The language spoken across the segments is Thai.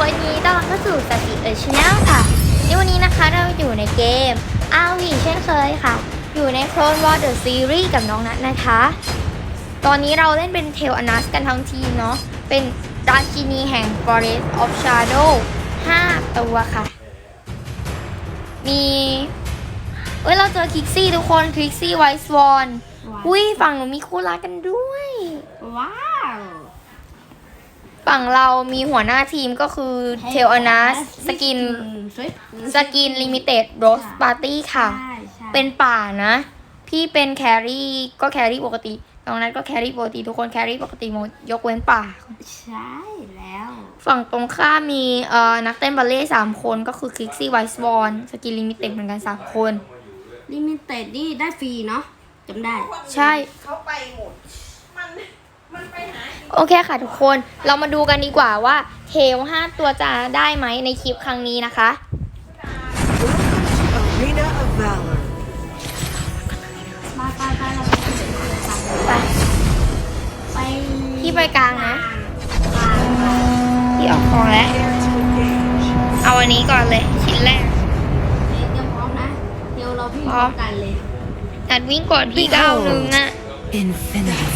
คนยินดีต้อนรับเข้าสู่สติเอชแนลค่ะในวันนี้นะคะเราอยู่ในเกม r าเช่นเคยค่ะ อยู่ใน Clone War The Series กับน้องนัทนะคะ ตอนนี้เราเล่นเป็นเทลอนัสกันทั้งทีมเนาะ เป็นราชินีแห่ง Forest of Shadow 5 ตัวค่ะ มีเอ้ย เราเจอคิกซี่ทุกคนคิกซี่ไวส์วอนอุ้ยฝั่งหนูมีคู่รักกันด้วย ว้าว ฝั่งเรามีหัวหน้าทีมก็คือเทลอนัสสกิน สกินลิมิเต็ดโรสปาร์ตี้ค่ะใช่ใช่เป็นป่านะ พี่เป็นแครี่ก็แครี่ปกติตรงนั้นก็แครี่ปกติ ทุกคนแครี่ปกติหมดยกเว้นป่า ใช่แล้ว ฝั่งตรงข้ามมีเอ่อนักเต้นบัลเล่ต์สามคนก็คือคลิกซี่ไวส์วอนสกินลิมิเต็ดเหมือนกันสามคนลิมิเต็ดนี่ได้ฟรีเนาะจำได้ ใช่เขาไปหมดมันมันไปหา โอเคค่ะทุกคนเรามาดูกันดีกว่าว่าเทลห้าตัวจะได้ไหมในคลิปครั้งนี้นะคะ Arena of Valor ไปไปไปเราไปกันเลยไปไปพี่ไปกลางนะพี่ออกของแล้ว เอาอันนี้ก่อนเลยชิ้นแรกเดี๋ยวพร้อมนะ เดี๋ยวเราพี่พพร้ร้ออมมกันเลยนัดวิ่งก่อนพี่ก้าวหนึ่งอะ Infinity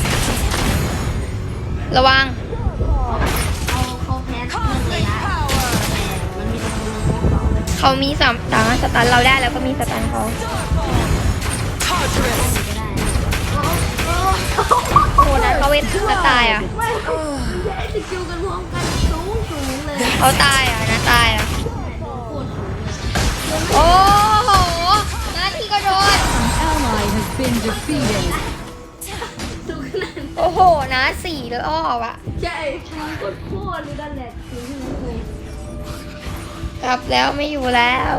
ระวังเอาเขาแพ้เรื่องเลยนะแต่มันมีตัวนึงว่าเขาเขามีสามสามารถสตันเราได้แล้วก็มีสตันเขาโอ้นัดเขาเวทจะตายอะไม่ใช้สกิลกันพร้อมกันสูงสูงเลยเขาตายอะนะตายอะโอ้โหนัดที่ก็โดน โอ้โหนะสี่แล้วอ้อบอะใช่โคตรโคตรเลยนั่นแหละสูงขนาดนั้นเลยกลับแล้วไม่อยู่แล้ว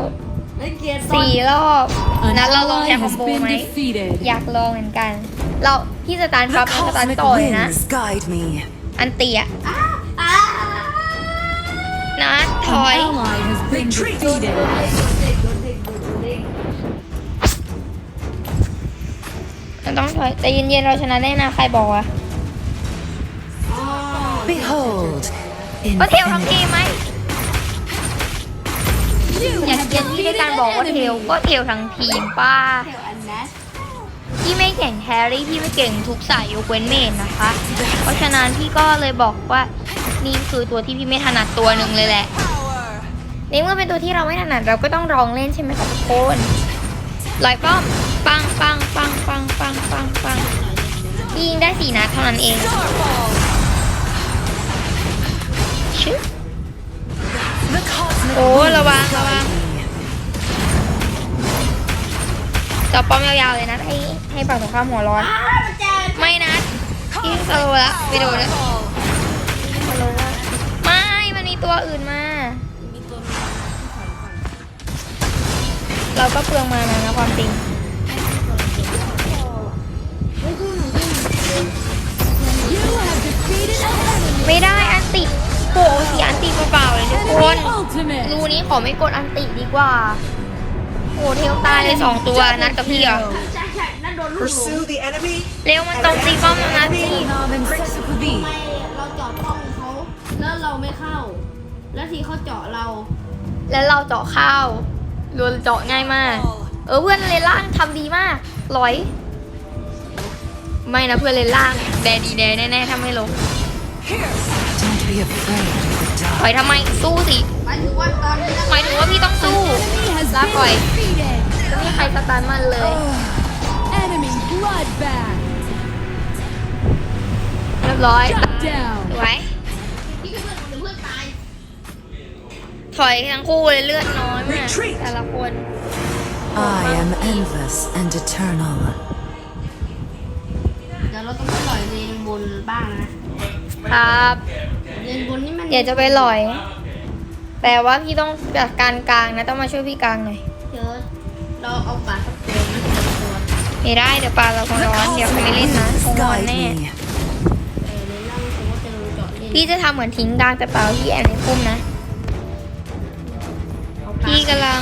แล้วเกียร์ตอนสี่รอบ An นัดเราลอง ally แข่งคอม has โบ been ไหม defeated. อยากลองเหมือนกัน เราพี่สตันปั๊บ The สตัน cosmic ต่อเลยนะ winds guide me อันเตียอ้าอ้านัดถ An อย ally has been Retreat. defeated. ต้องถอยแต่เย็นๆเราชนะแน่นะใครบอกวะอ๋อ Behold ก็เทลทั้ง Infinity ทีมไหมอยากเย็นที่ด้วยการบอกว่าเทลก็เทลทั้งทีมป้าเทลอันนัสพี่ไม่เก่งแฮร์รี่พี่ไม่เก่งทุกสายยกเว้นเมนนะคะ เพราะฉะนั้นพี่ก็เลยบอกว่านี่คือตัวที่พี่ไม่ถนัดตัวหนึ่งเลยแหละในเมื่อเป็นตัวที่เราไม่ถนัดเราก็ต้องลองเล่นใช่ไหมคะทุกคนลอยป้อม ปังปังปังปังปังปังปังยิงได้สี่นัดเท่านั้นเองชึโอ้ระวังระวังจับป้อมยาวๆเลยนะให้ให้ฝั่งตรงข้ามหัวร้อน ไม่นะพี่สโลแล้วไม่โดนแล้วไม่ มันมีตัวอื่นมา เราก็เปลืองมานะความจริง ไม่ได้อันติโหเสียอันติเปล่าๆเลยทุกคน Enemy ultimate. รูนี้ขอไม่กดอันติดีกว่าโหเทลตายเลยสองตัวนัดกับพี่เหรอใช่ใช่นั่นโดนลูกหลง Pursue the enemy เร็วมันต้องตีป้อมแล้วนะพี่ Noven Prince of the Bee ทำไมเราเจาะป้องเขาแล้วเราไม่เข้า แล้วทีเขาเจาะเรา แล้วเราเจาะข้าวรวนเจาะง่ายมาก เออเพื่อนเลนล่างทำดีมากร้อย ไม่นะเพื่อนเลนล่าง แดดีแดแน่ๆถ้าไม่ลง Don't be afraid of the ถอย dark ทำไมสู้สิหมายถึงว่าตอนนี้เราหมายถึงว่าพี่ต้องสู้ enemy has Lá been foi. defeated. จะมีใครสตันมันเลย Enemy bloodbath. เรียบร้อย Shut down. สวยพี่ก็เพื่อนเพื่อนตายถอยทั้งคู่เลยเลือดน้อยมาก Retreat แต่ละคน I am endless and eternal เดี๋ยวเราต้องไปหล่อยเลนบนบ้างนะครับเลนบนนี่มันเดี๋ยวจะไปหลอย แต่ว่าพี่ต้องจัดการกลางนะต้องมาช่วยพี่กลางหน่อยเดี๋ยวเราเอาปลาสักตัวนะตัวไม่ได้เดี๋ยวปลาเราคง The ร้อนเดี๋ยว cosmic เขาไม่เล่นนะ winds คงร้อน guide แน่ me เออเลนล่างเขาก็จะลงเจาะเลนพี่จะทำเหมือนทิ้งกลางแต่เปล่าพี่แอนในพุ่มนะเอาปลาพี่กำลัง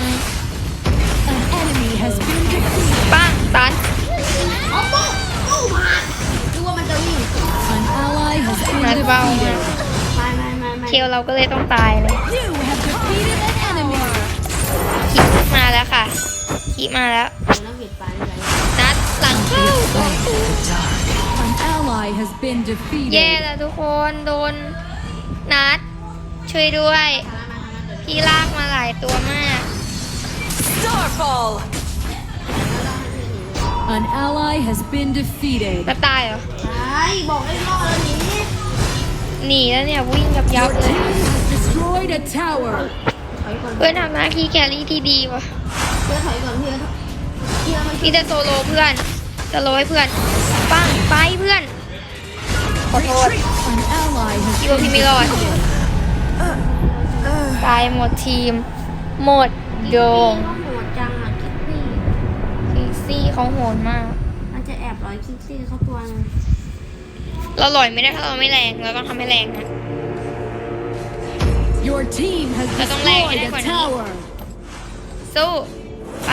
An enemy has been defeated. ป้างตัน นดูว่ามันจะวิ่ง An ally has been Mas bom, defeated. ไม่ไม่ไม่ไม่ลเราก็เลยต้องตายเลย You have defeated an enemy. ขีมาแล้วค่ะขีมาแล้วแล้วเก็บไปอะไรนัดหลังเข้า Afraid of the dark. An ally has been แย่ defeated. แล้วทุกคนโดนนัดช่วยด้วยทำมาทำมาเดี๋ยวพี่ลากมาหลายตัวมาก Starfall! An ally has been defeated. จะตายเหรอใช่บอกให้รอดแล้วหนี หนีแล้วเนี่ยวิ่งกับยับ Your เลย team has destroyed a tower. ถอยก่อนเพื่อนทำหน้าที่แครี่ที่ดีวะเพื่อถอยก่อนเพื่อเพื่อมันพี่จะโซโลเพื่อนจะโลให้เพื่อนปังไปเพื่อน ขอโทษ An ally has พี่ว่าพี่ไม่รอดตายหมดทีม หมดโดงก็โหดจังอะคิดซี่คิกซี่เขาโหดมาก มันจะแอบร้อยคิดซี่เขาตัวนึง เราหล่อยไม่ได้ถ้าเราไม่แรง เราต้องทำให้แรงนะ Your team has Là con làng destroyed này a còn- tower. สู้ไป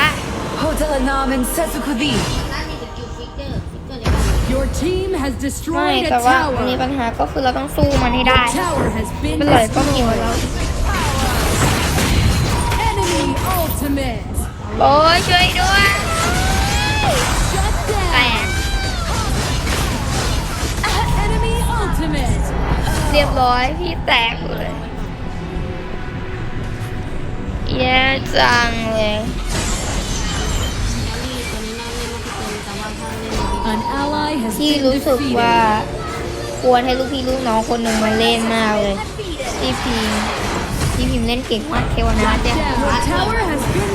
Hotel Namen Setsukudi. นั่นนี่สกิลฟิกเกอร์ฟิกเกอร์ในการ Your team has ไม่ destroyed แต่ a ว่ามี tower. ปัญหาก็คือเราต้องสู้มันให้ได้ Your tower has been มันหล่อยก็เกี่ยว destroyed. แล้ว Enemy ultimate. โอ้ยช่วยด้วย เรียบร้อยพี่แตกเลยแย่จังเลยแล้วนี่ตัวนี้น่าเล่นมากที่สุดแต่ว่าถ้าเล่นดี An ally has ที่ been รู้สึกว่า defeated. ควรให้ลูกพี่ลูกน้องคนหนึ่งมาเล่นมากเลยพี่พิมพ์พี่พิมพ์เล่นเก่งมากเทวนาเนี่ย Your tower has been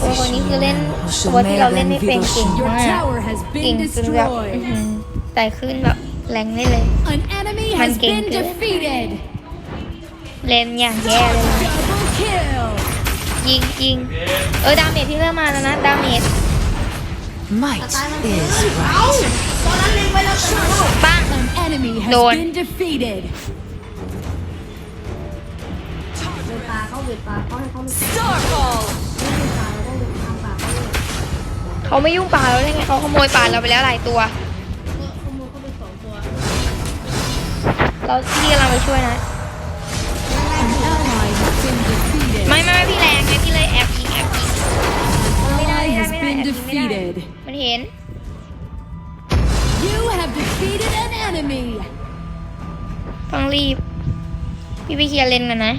โอ้ destroyed. คนนี้คือเล่นตัวที่เราเล่นไม่เป็นเก่ง Your มาก tower has เก่ง been จนแบบอื้อ destroyed. หือแต่ขึ้นแบบ แรงได้เลย An enemy Mình has kìm been kìa. defeated. เล่นอย่างแย่เลยนะ Double kill. ยิงยิงเออดาเมจพี่เริ่มมาแล้วนะดาเมจ Might ตายมันเกิน is เอ้า right. ตอนนั้นเล็งไว้แล้วกันลูกปัง An enemy has Đồn. been defeated. เดินตาเขาเบียดตาเขาให้เขาไม่ Starfall! ไม่ตายแล้วก็เดินตามปากเขาเลยเขาไม่ยุ่งป่าเราได้ไงเขาขโมยป่าเราไปแล้วหลายตัว เราพี่กำลังไปช่วยนะ An ally has been defeated. ไม่ไม่ไม่พี่แรงไงพี่เลยแอบยิงแอบยิง Ally has Mày been lại- defeated. มันเห็น You have defeated an enemy. ต้องรีบ พี่ไปเคลียร์เลนกันนะ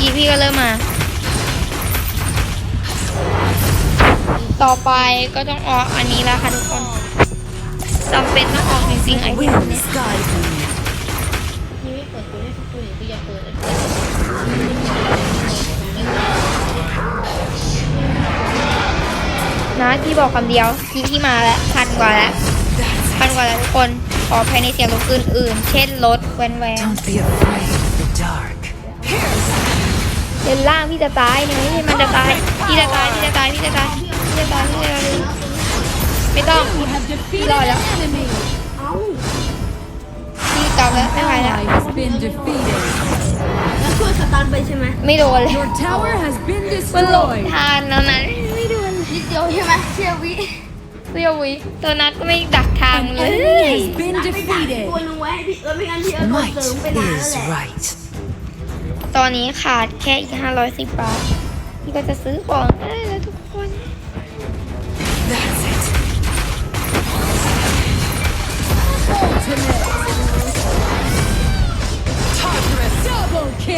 ยีพี่ก็เริ่มมา ต่อไปก็ต้องออกอันนี้แล้วค่ะทุกคน จำเป็นต้องออกจริงๆไอเทมเนี่ย Winds guide me. นี่ไม่เปิดตัวได้สักตัวอย่างก็อย่าเปิดเลยนะพี่บอกคำเดียวพี่ที่มาแล้วพันกว่าแล้วพันกว่าแล้วทุกคนขอภายในเสียงรถอื่นๆ เช่นรถแวนแวน Don't be afraid of the dark. เดินล่างพี่จะตายเนี่ยไม่ใช่มันจะตายพี่จะตายพี่จะตายพี่จะตายพี่จะตายพี่จะตาย ไม่ต้อง You have defeated Rồi đó. an enemy. เอ้าพี่กลับแล้วไม่ไหวแล้ว Ally has been defeated. แล้วช่วยสตันไปใช่ไหมไม่โดนเลย Your tower has been มันหลบ destroyed. ทานแล้วนั้นไม่โดนนิดเดียวใช่ไหมเชียวิเสียววิตัวนัดก็ไม่ดักทาง An เลย enemy has been นัดไปดัก defeated. ตัวหนึงไว้ให้พี่เออไม่งั้นพี่เออโดน Might เสริมไปนานแล้ว is แหละ right. ตอนนี้ขาดแค่อีก 510 บาท พี่ก็จะซื้อของได้แล้วทุกคน That's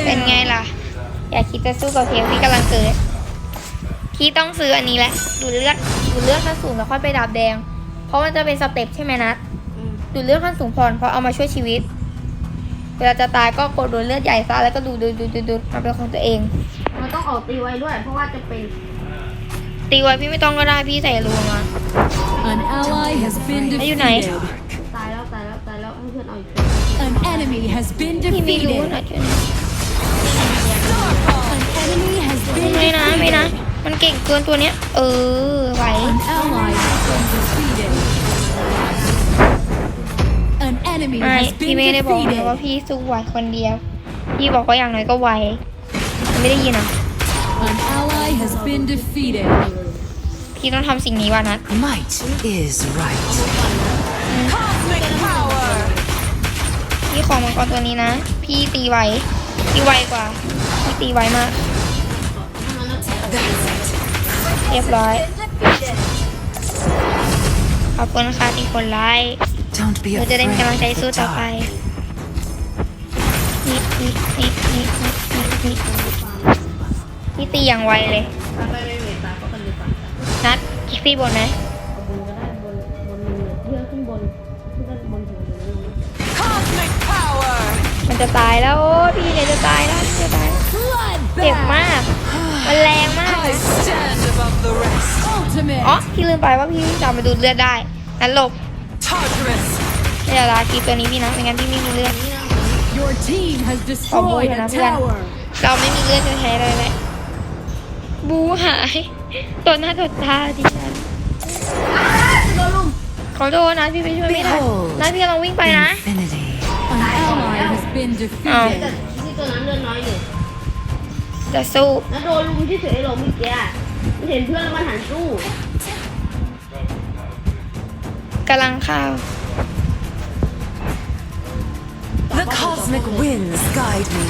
เป็นไง kill. ล่ะ อย่าคิดจะสู้กับเพลพี่กำลังเกิด พี่ต้องซื้ออันนี้แหละ ดูดเลือด ดูดเลือดขั้นสูงแล้วค่อยไปดาบแดง เพราะมันจะเป็นสเต็ปใช่ไหมนัดอืมดูดเลือดขั้นสูงพรเพราะเอามาช่วยชีวิต เวลาจะตายก็กดดูดเลือดใหญ่ซะแล้วก็ดูดดูดดูดดูดดูดมาเป็นของตัวเอง มันต้องออกตีไว้ด้วย เพราะว่าจะเป็น ตีไว้พี่ไม่ต้องก็ได้พี่ใส่รูมา An ally has been Are enemy has been พี่ไม่รู้ defeated. นะช่วยนะ An enemy has been ไม่นะไม่นะ defeated. มันเก่งเกินตัวเนี้ย เออไหว An ally has been defeated. An enemy ไม่ has พี่ been ไม่ได้บอกนะว่า defeated. พี่สู้ไหวคนเดียว พี่บอกว่าอย่างน้อยก็ไหวไม่ได้ยินอะ An ally has been defeated. พี่ต้องทำสิ่งนี้ว่ะนัด Might is right. พี่ขอมังกรตัวนี้นะ พี่ตีไวพี่ไวกว่า พี่ตีไวมาก เรียบร้อย ขอบคุณค่ะที่คนไลค์ Don't be เราจะ afraid ได้มีกำลังใจ of สู้ the ต่อไป dark. นี่นี่นี่นี่นี่นี่นี่ตีอย่างไวเลยไปไปไปไปไปก็กันดีกว่านัดคิกซี่บนไหม มันจะตายแล้วโอ้ยพี่เนี่ยจะตายแล้วจะตายเจ็บมาก มันแรงมาก I stand above the rest. Ultimate. อ๋อพี่ลืมไปว่าพี่จำไปดูดเลือดได้นั้นหลบ Tartarus! เดี๋ยวลากีตัวนี้พี่นะไม่งั้นพี่ไม่มีเลือด Your team has destroyed a Oh, boy, tower. เราไม่มีเลือดจะใช้เลยแหละบูหายตัวหน้าตัวตาดิฉันขอโทษนะพี่ไปช่วยไม่ได้ Behold นะพี่กำลังวิ่งไปนะ been Oh. defeated. แต่ที่ตัวนั้นเลือดน้อยอยู่จะสู้แล้วโดนลุมที่เฉยหลงเมื่อกี้อะมันเห็นเพื่อนแล้วมันหันสู้กำลังเข้าว The cosmic winds guide me.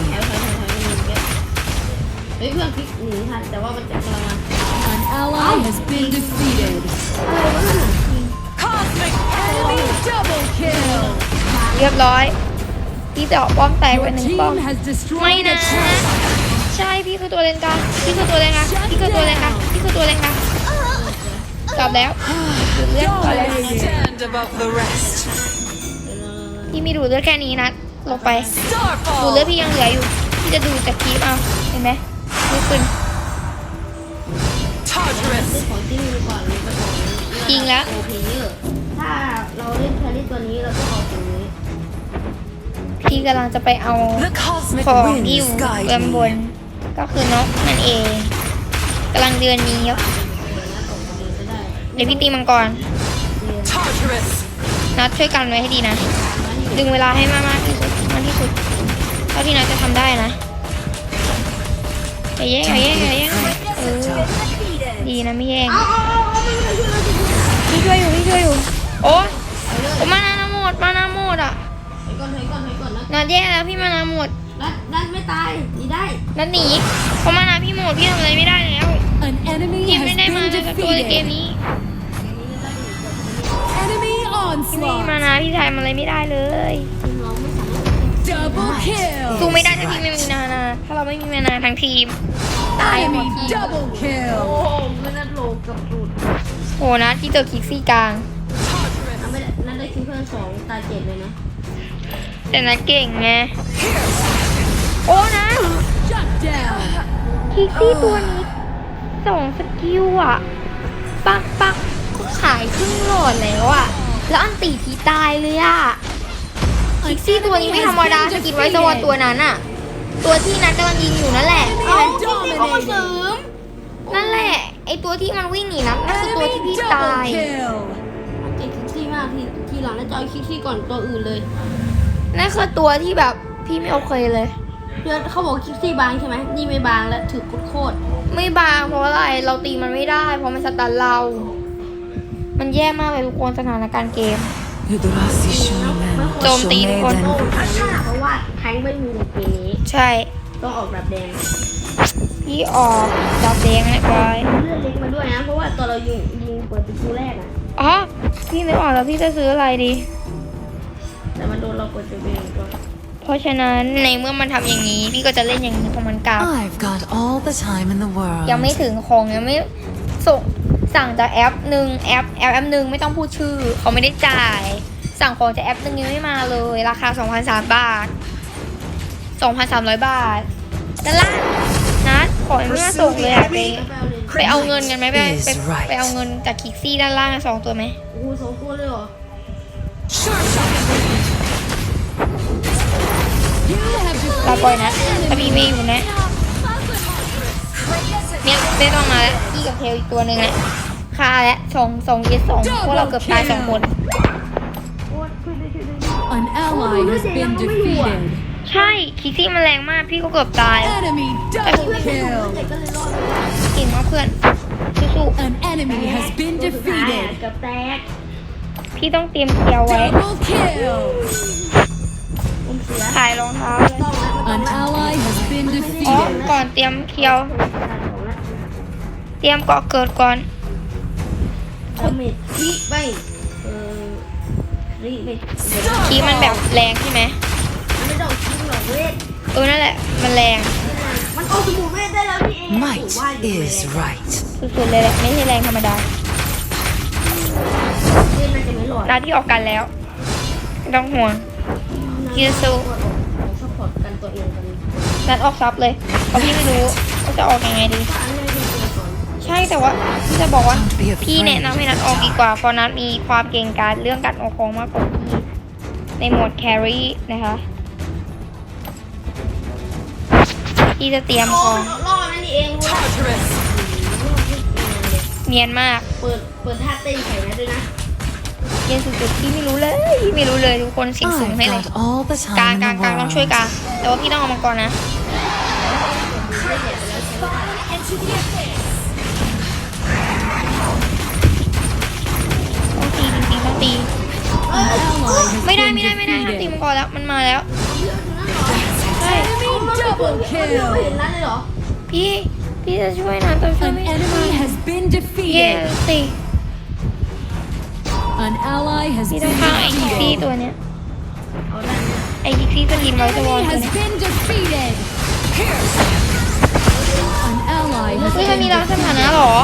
เฮ้ยเพื่อนพลิกหนีทันแต่ว่ามันจะกำลังมา An ally has been defeated. Cosmic Enemy double kill. เรียบร้อย พี่จะออกป้อมแตกไป Your หนึ่งป้อม team has ไม่ destroyed นะ a tower. ใช่พี่คือตัวเลนกลางพี่คือตัวเลนกลางพี่คือตัวเลนกลางพี่คือตัวเลนกลางกลับแล้วดูดเลือดก่อนเลย I stand above the rest. พี่มีดูดเลือดแค่นี้นะลงไป Starfall! ดูดเลือดพี่ยังเหลืออยู่พี่จะดูดจากคลิปเอาเห็นไหมไม่ขึ้น Tartarus! ของที่มีก่อนเลยก็ของจริงแล้วโอเพเยอร์ถ้าเราเล่นแครี่ตัวนี้เราต้องเอาตัวนี้ พี่กำลังจะไปเอา The cosmic ของที่อยู่ winds เบื้อง guide บน me. ก็คือนกนั่นเองกำลังเดือนนี้ครับเดี๋ยวพี่ตีมังกร Tartarus! นัดช่วยกันไว้ให้ดีนะ ดึงเวลาให้มากมากที่สุดมากที่สุดเท่าที่นัดจะทำได้นะอย่าแย่งอย่าแย่งอย่าแย่งเออดีนะไม่แย่งพี่ช่วยอยู่พี่ช่วยอยู่ โอ้โอ้มานานาหมดมานาหมดอะถ อยก่อนถอยก่อนถอยก่อนนะนัดแย่แล้วพี่มานาหมดดันดันไม่ตายหนีได้นัดหนีเพราะมานาพี่หมดพี่ทำอะไรไม่ได้แล้ว An enemy พี่ has ไม่ได้มา been เลยกับตัวในเกม defeated. นี้ Enemy พี่ไม่มีมา onslaught. นาพี่ทำอะไรไม่ได้เลยทีมเราไม่สามารถ Double สู้ kill. ไม่ได้ถ้าพี่ไม่มีนานาถ้าเราไม่มีมานาทั้งทีมตายหม Enemy ดทีม double โอ้ kill. โหไม่นัดโลกับสูตรโหนะที่เจอคิกซี่กลางเอาไม่ได้นัดได้คิวเพื่อนสองตายเจ็ดเลยนะ แต่นัดเก่งไง โอ้นะ Shut down. คิกซี่ตัวนี้สองสกิลอะปักปักก็ขายครึ่งหลอดแล้วอะแล้วอันตีทีตายเลยอะคิกซี่ตัวนี้ไม่ธรรมดาสกิลไว้สวอตัวนั้นอะตัวที่นัดกำลังยิงอยู่นั่นแหละ Enemy เอามาเสริ dominated. มนั่นแหละ ไอตัวที่มันวิ่งหนีนัดนั่นคือตัวที่ Enemy พี่ตาย double kill. เก่งคิกซี่มากทีทีหลังน่าจะเอาคิกซี่ก่อนตัวอื่นเลย นั่นคือตัวที่แบบพี่ไม่โอเคเลย เพื่อนเขาบอกคิกซี่บางใช่ไหมนี่ไม่บางแล้วถือโคตรไม่บางเพราะอะไรเราตีมันไม่ได้ เพราะมันสตันเรา มันแย่มากเลยทุกคนสถานการณ์เกม Yggdrasi Shunen. โจมตีทุกคนโอ้ถ้าเพราะว่าแทงค์ไม่มีในเกมนี้ใช่ ต้องออกแบบแดงพี่ออกจับแดงเรียบร้อยเลือดเล็กมาด้วยนะเพราะว่าตอนเรายิงยิงเปิดประตูแรกอะอ๋อพี่ไม่ออกแล้วพี่จะซื้ออะไรดี แต่มันโดนเรากดจะเป็นตัวเพราะฉะนั้นในเมื่อมันทำอย่างนี้ พี่ก็จะเล่นอย่างนี้ของมันกลับ I've got all the time in the world. ยังไม่ถึงของยังไม่ส่งสั่งจากแอปหนึ่งแอปแอปแอปหนึ่งไม่ต้องพูดชื่อ เขาไม่ได้จ่าย สั่งของจากแอปหนึ่งยังไม่มาเลย ราคา2,300บาท2,300 บาทด้านล่างนะขอยังไม่มาส่งเลยอะไปไปเอาเงินกันไหมไปไปไปเอาเงินจากคิกซี่ด้านล่างสองตัวไหมโอ้โหสองตัวเลยเหรอ Sure shot. You have เรา defeated ปล่อยนะถ้าพี่ไม่อยู่นะเนี่ยไม่ต้องมาแล้วพี่กับเทลอีกตัวหนึ่งนะค่าแล้วสองสองเยสสองพวกเราเกือบตายสองคน an ally has been defeated. ใช่คิกซี่มันแรงมากพี่ก็เกือบตาย Enemy double kill. แต่ก็เลยรอดเก่งมากเพื่อนสู้ An enemy has been ตัวสุดท้ายอะ defeated. เกับแตกๆพี่ต้องเตรียมเกียวไว้ Double kill. ผมขายรองเท้าเลย An ally has been อ๋อ defeated. ก่อนเตรียมเคียว เตรียมเกาะเกิดก่อน ดาเมจที่ไม่เออรีไม่เดี๋ยวนะคีมันแบบแรงใช่ไหม มันไม่ต้องคิดหรอกเวทเออ นั่นแหละ มันแรง มันเอาสมุนเวทได้แล้วพี่เอง Might ว่าอยู่ is right. สุดๆเลยแหละ ไม่ใช่แรงธรรมดา เวทมันจะไม่หลอดนัดที่ออกกันแล้วไม่ต้องห่วง คิวซูซัพพอร์ตกันตัวเองกันนัดออกซับเลยเพราะพี่ไม่รู้ว่าจะออกยังไงดีอันนี้เป็นตัวก่อนใช่แต่ว่าพี่จะบอกว่า Don't be พี่แนะ afraid. นำให้นัดออกดีกว่าเพราะนัดมีความเก่งกาจเรื่องการออกของมากกว่าพี่ในโหมดแครี่นะคะพี่จะเตรียมโอ้ของล่อนั่นนี่เองรู้แล้วเนียนมาก เปิด เปิดท่าเต้นใส่นะด้วยนะ เนียนสุดๆพี่ไม่รู้เลยพี่ไม่รู้เลยทุกคนเสียงสูง I've ให้เลย got all the กลาง time ก in ลาง the กลางต้องช่วย world. กลางแต่ว่าพี่ต้องเอามาก่อนนะต้องตีจริงๆต้องตี An ally has ไม่ได้ been ไม่ได้ไม่ได้ต้องตีมั defeated. งกรแล้วมันมาแล้วใช่ Double ไม่เห็น kill. นั่นเลยเหรอพี่พี่จะช่วยนะแต่ช่วย An ไม่ได้ enemy has been เย้ defeated. สิ An ally has พี่ been ต้องฆ่าไอ้คิกซี่ defeated. ตัวเนี้ยไอ้คิกซี่สกินไว้สวอน Enemy ตัว has เนี้ย been defeated. An ally has เฮ้ยมัน been มีร้านสถานะ defeated. เหรอ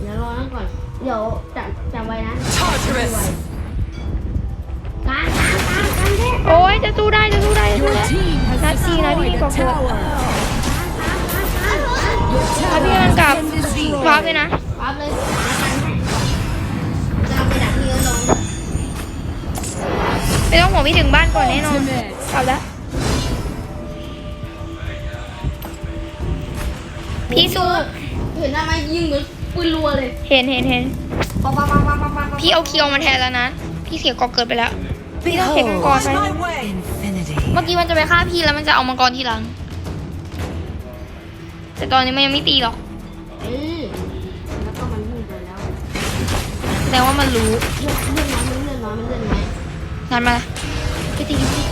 เดี๋ยวรอนั่นก่อน เดี๋ยวจับจับไว้นะกลางกลางกลางกลางเทพโอ้ยจะสู้ได้จะสู้ได้จะสู้ Your ได้ team นัด has ทีนะพี่ destroyed ก็ a เกิด tower. Your ถ้า tower พี่กำลังกลับ has been วาร์ป destroyed. เลยนะปั๊บเลยจะเอาไปดักที่เงินลงไม่ต้องห่วงพี่ถึงบ้านก่อนแน่นอน Ultimate. กลับแล้วพี่สู้เห็นหน้าไหมยิงเหมือนปืนรัวเลย เห็นเห็นเห็นปังปังปังปังปังปังพี่เอาเคียวมาแทนแล้วนะ พี่เสียกอเกิดไปแล้ว พี่ต้องเสียมังกร Behold ไป infinity. เมื่อกี้มันจะไปฆ่าพี่แล้วมันจะเอามังกรทีหลัง แต่ตอนนี้มันยังไม่ตีหรอกเออแล้วก็มันยิงไปแล้วแสดงว่ามันรู้เลือดเลือดน้อยมันเลือดน้อยมันเลือดน้อยงานมาไปตีไปตี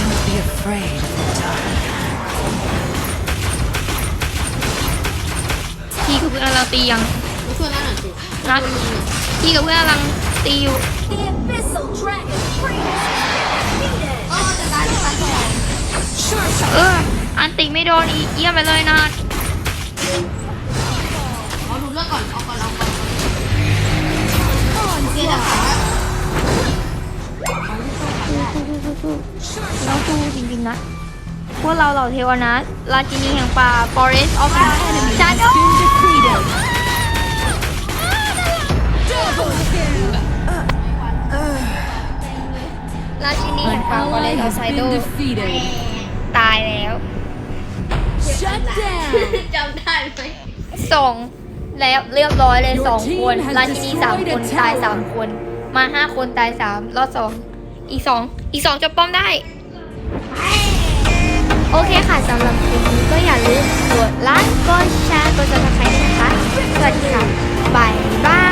Don't be afraid of the dark. พี่กับเพื่อนกำลังตียังมาช่วยนั่นหน่อยสินัดพี่กับเพื่อนกำลังตีอยู่อ๋อจะตายจะตายก่อนเออ อันติไม่โดนอีกเยี่ยมไปเลยนัดขอดูเลือดก่อนเอาก่อนเอาก่อนโอเคแล้วค่ะเราสู้จริงๆนะ พวกเราเหล่าเทวนัทราชินีแห่งป่า Forest of Shadow Been defeated. Double kill. ราชินีแห่ An งป่า ally Forest of has Shadow been defeated. ตายแล้ว Shut down. จำได้ไหมสองแล้วเรียบร้อยเลย Your สองคน team has ราชินีสามคน destroyed a ตาย tower สามคน มาห้าคนตายสามรอดสองอีกสองอีกสองจะป้อมได้ โอเคค่ะสำหรับคลิปนี้ก็อย่าลืมกดไลค์กดแชร์กดซับสไครต์นะคะสวัสดีค่ะบายบาย